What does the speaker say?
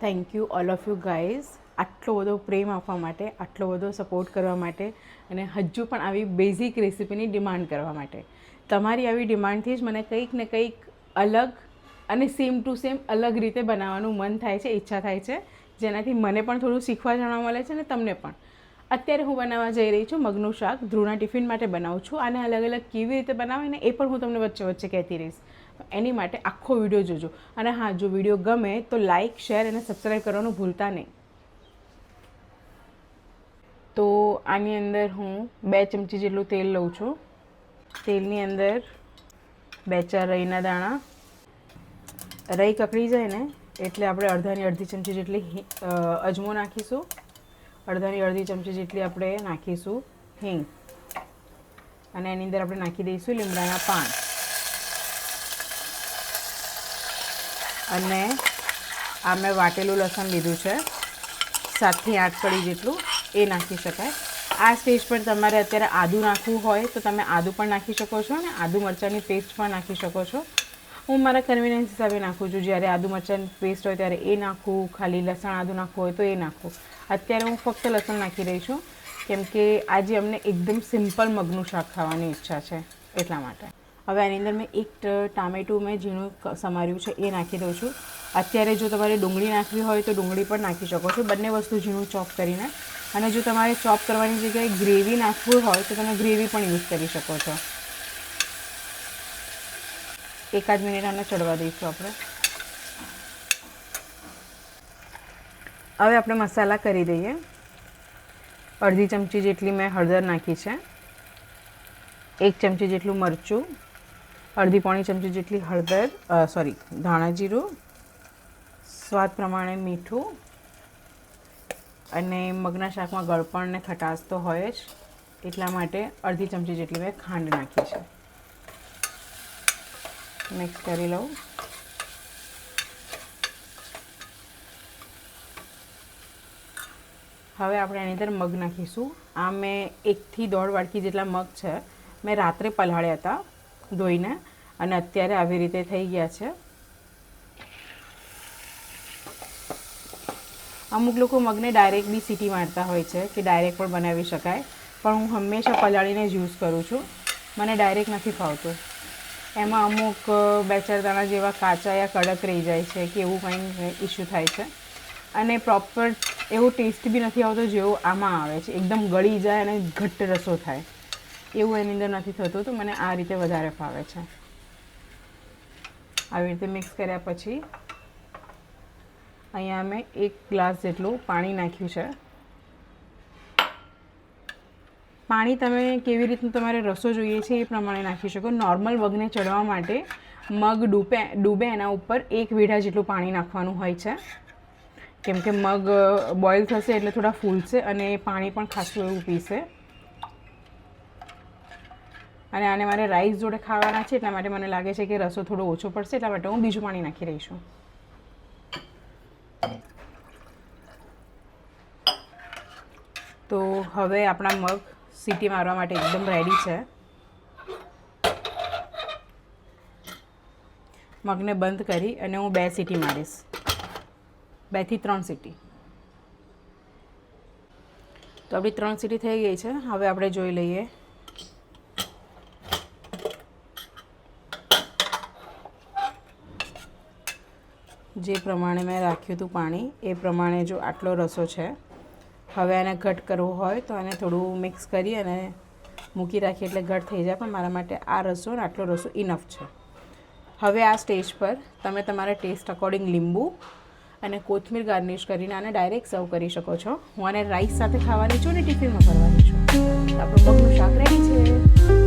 Thank you all of you guys આટલો બધો પ્રેમ આપવા માટે, આટલો બધો સપોર્ટ કરવા માટે અને હજુ પણ આવી બેઝિક રેસિપીની ડિમાન્ડ કરવા માટે. તમારી આવી ડિમાન્ડથી જ મને કંઈક ને કંઈક અલગ અને સેમ ટુ સેમ અલગ રીતે બનાવવાનું મન થાય છે, ઈચ્છા થાય છે. જેનાથી મને પણ થોડું શીખવા જાણવા મળે છે અને તમને પણ. અત્યારે હું બનાવવા જઈ રહી છું મગનું શાક. ધ્રુવના ટિફિન માટે બનાવું છું. અને અલગ અલગ કેવી રીતે બનાવે ને એ પણ હું તમને વચ્ચે વચ્ચે કહેતી રહીશ. એની માટે આખો વીડિયો જોજો. અને હા, જો વીડિયો ગમે તો લાઇક શેર અને સબસ્ક્રાઈબ કરવાનું ભૂલતા નહીં. તો આની અંદર હું બે ચમચી જેટલું તેલ લઉં છું. તેલની અંદર બે ચાર રહીના દાણા. રહી કકડી જાય ને એટલે આપણે અડધાની અડધી ચમચી જેટલી અજમો નાખીશું. અડધાની અડધી ચમચી જેટલી આપણે નાખીશું હિંગ. અને એની અંદર આપણે નાખી દઈશું લીમડાના પાન. અને આ મેં વાટેલું લસણ લીધું છે. સાતથી આઠ કળી જેટલું એ નાખી શકાય. આ સ્ટેજ પર તમારે અત્યારે આદું નાખવું હોય તો તમે આદું પણ નાખી શકો છો અને આદુ મરચાંની પેસ્ટ પણ નાખી શકો છો. હું મારા કન્વિનિયન્સ હિસાબે નાખું છું. જ્યારે આદુ મરચાં પેસ્ટ હોય ત્યારે એ નાખું, ખાલી લસણ આદું નાખવું હોય તો એ નાખું. અત્યારે હું ફક્ત લસણ નાખી રહી છું, કેમ કે આજે અમને એકદમ સિમ્પલ મગનું શાક ખાવાની ઈચ્છા છે, એટલા માટે. હવે આની અંદર મેં એક ટામેટું મેં ઝીણું સમાર્યું છે, એ નાખી દઉં છું. અત્યારે જો તમારે ડુંગળી નાખવી હોય તો ડુંગળી પણ નાખી શકો છો. બંને વસ્તુ ઝીણું ચોપ કરીને. અને જો તમારે ચોપ કરવાની જગ્યાએ ગ્રેવી નાખવું હોય તો તમે ગ્રેવી પણ યુઝ કરી શકો છો. એકાદ મિનિટ આને ચડવા દઈશું આપણે. હવે આપણે મસાલા કરી દઈએ. અડધી ચમચી જેટલી મેં હળદર નાખી છે. એક ચમચી જેટલું મરચું. અડધી પોણી ચમચી જેટલી હળદર સોરી ધાણા જીરું. સ્વાદ પ્રમાણે મીઠું. અને મગના શાકમાં ગળપણ ને ખટાશ તો હોય જ. એટલા માટે અડધી ચમચી જેટલી મેં ખાંડ નાખી છે. મિક્સ કરી લઉં હવે આપણે એની અંદર મગ નાખીશું. આ મેં એકથી દોઢ વાડકી જેટલા મગ છે, મેં રાત્રે પલાળ્યા હતા ધોઈને અને અત્યારે આવી રીતે થઈ ગયા છે. અમુક લોકો મગને ડાયરેક્ટ બી સીટી મારતા હોય છે કે ડાયરેક્ટ પણ બનાવી શકાય, પણ હું હંમેશા પલાળીને જ યુઝ કરું છું. મને ડાયરેક્ટ નથી ફાવતું. એમાં અમુક બે ચાર દાણા જેવા કાચા યા કડક રહી જાય છે કે એવું કંઈ ઇસ્યુ થાય છે. અને પ્રોપર એવો ટેસ્ટ બી નથી આવતો જેવો આમાં આવે છે. એકદમ ગળી જાય અને ઘટ્ટ રસો થાય. એવું એની અંદર નથી થતું, તો મને આ રીતે વધારે ફાવે છે. આવી રીતે મિક્સ કર્યા પછી અહીંયા મેં એક ગ્લાસ જેટલું પાણી નાખ્યું છે. પાણી તમે કેવી રીતનું તમારે રસો જોઈએ છે એ પ્રમાણે નાખી શકો. નોર્મલ મગને ચડવા માટે મગ ડૂબે ડૂબે એના ઉપર એક વીઢા જેટલું પાણી નાખવાનું હોય છે. કેમ કે મગ બોઇલ થશે એટલે થોડા ફૂલશે અને પાણી પણ ખાસું એવું પીશે. અને આને મારે રાઈસ જોડે ખાવાના છે, એટલા માટે મને લાગે છે કે રસો થોડો ઓછો પડશે, એટલા માટે હું બીજું પાણી નાખી રહી છું. તો હવે આપણા મગ સીટી મારવા માટે એકદમ રેડી છે. મગને બંધ કરી અને હું બે સીટી મારીશ. બેથી ત્રણ સીટી. તો આપણી ત્રણ સીટી થઈ ગઈ છે. હવે આપણે જોઈ લઈએ. જે પ્રમાણે મેં રાખ્યું હતું પાણી, એ પ્રમાણે જો આટલો રસો છે હવે આને ઘટ કરવો હોય તો આને થોડું મિક્સ કરી અને મૂકી રાખીએ એટલે ઘટ થઈ જાય. પણ મારા માટે આ રસો અને આટલો રસો ઇનફ છે. હવે આ સ્ટેજ પર તમે તમારા ટેસ્ટ અકોર્ડિંગ લીંબુ અને કોથમીર ગાર્નિશ કરીને આને ડાયરેક્ટ સર્વ કરી શકો છો. હું આને રાઈસ સાથે ખાવાની છું અને ટિફિનમાં કરવાની છું. આપણું મગનું શાક રેડી છે.